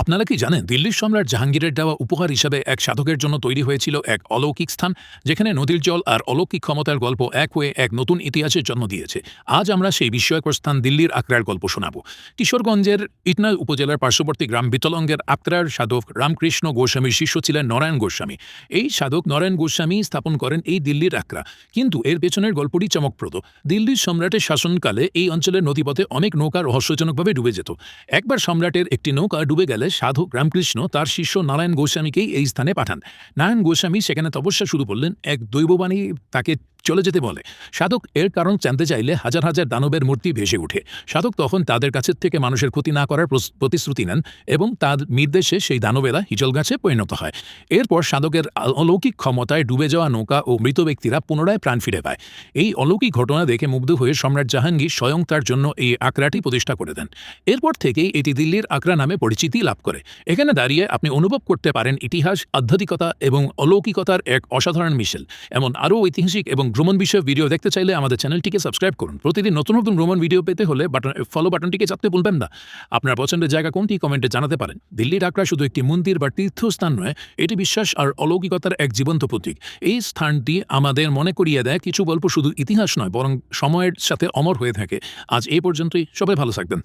আপনারা কি জানেন, দিল্লির সম্রাট জাহাঙ্গীরের দেওয়া উপহার হিসাবে এক সাধকের জন্য তৈরি হয়েছিল এক অলৌকিক স্থান, যেখানে নদীর জল আর অলৌকিক ক্ষমতার গল্প এক হয়ে এক নতুন ইতিহাসের জন্ম দিয়েছে। আজ আমরা সেই বিস্ময়কর স্থান দিল্লির আকরার গল্প শোনাব। কিশোরগঞ্জের ইটনা উপজেলার পার্শ্ববর্তী গ্রাম বিতলঙ্গের আকরার সাধক রামকৃষ্ণ গোস্বামীর শিষ্য ছিলেন নারায়ণ গোস্বামী। এই সাধক নারায়ণ গোস্বামী স্থাপন করেন এই দিল্লির আকরা কিন্তু এর পেছনের গল্পটি চমকপ্রদ। দিল্লির সম্রাটের শাসনকালে এই অঞ্চলের নদীপথে অনেক নৌকা রহস্যজনকভাবে ডুবে যেত। একবার সম্রাটের একটি নৌকা ডুবে গেলে সাধক রামকৃষ্ণ তার শিষ্য নারায়ণ গোস্বামীকেই এই স্থানে পাঠান। নারায়ণ গোস্বামী সেখানে তপস্যা শুরু করলেন। এক দৈববাণী তাকে চলে যেতে বলে। সাধক এর কারণ জানতে চাইলে হাজার হাজার দানবের মূর্তি ভেসে ওঠে। সাধক তখন তাদের কাছের থেকে মানুষের ক্ষতি না করার প্রতিশ্রুতি নেন এবং তার নির্দেশে সেই দানবেরা হিজল গাছে পরিণত হয়। এরপর সাধকের অলৌকিক ক্ষমতায় ডুবে যাওয়া নৌকা ও মৃত ব্যক্তিরা পুনরায় প্রাণ ফিরে পায়। এই অলৌকিক ঘটনা দেখে মুগ্ধ হয়ে সম্রাট জাহাঙ্গীর স্বয়ং তার জন্য এই আকড়াটি প্রতিষ্ঠা করে দেন। এরপর থেকেই এটি দিল্লির আকরা নামে পরিচিতি লাভ করে। এখানে দাঁড়িয়ে আপনি অনুভব করতে পারেন ইতিহাস, আধ্যাত্মিকতা এবং অলৌকিকতার এক অসাধারণ মিশেল। এমন আরও ঐতিহাসিক এবং ভ্রমণ বিষয়ে ভিডিও দেখতে চাইলে আমাদের চ্যানেলটিকে সাবস্ক্রাইব করুন। প্রতিদিন নতুন নতুন ভ্রমণ ভিডিও পেতে হলে বাটন ফলো বাটনটিকে চাপতে ভুলবেন না। আপনার পছন্দের জায়গা কোনটি কমেন্টে জানাতে পারেন। দিল্লির আকরা শুধু একটি মন্দির বা তীর্থস্থান নয়, এটি বিশ্বাস আর অলৌকিকতার এক জীবন্ত প্রতীক। এই স্থানটি আমাদের মনে করিয়ে দেয়, কিছু গল্প শুধু ইতিহাস নয়, বরং সময়ের সাথে অমর হয়ে থাকে। আজ এই পর্যন্তই, সবাই ভালো থাকবেন।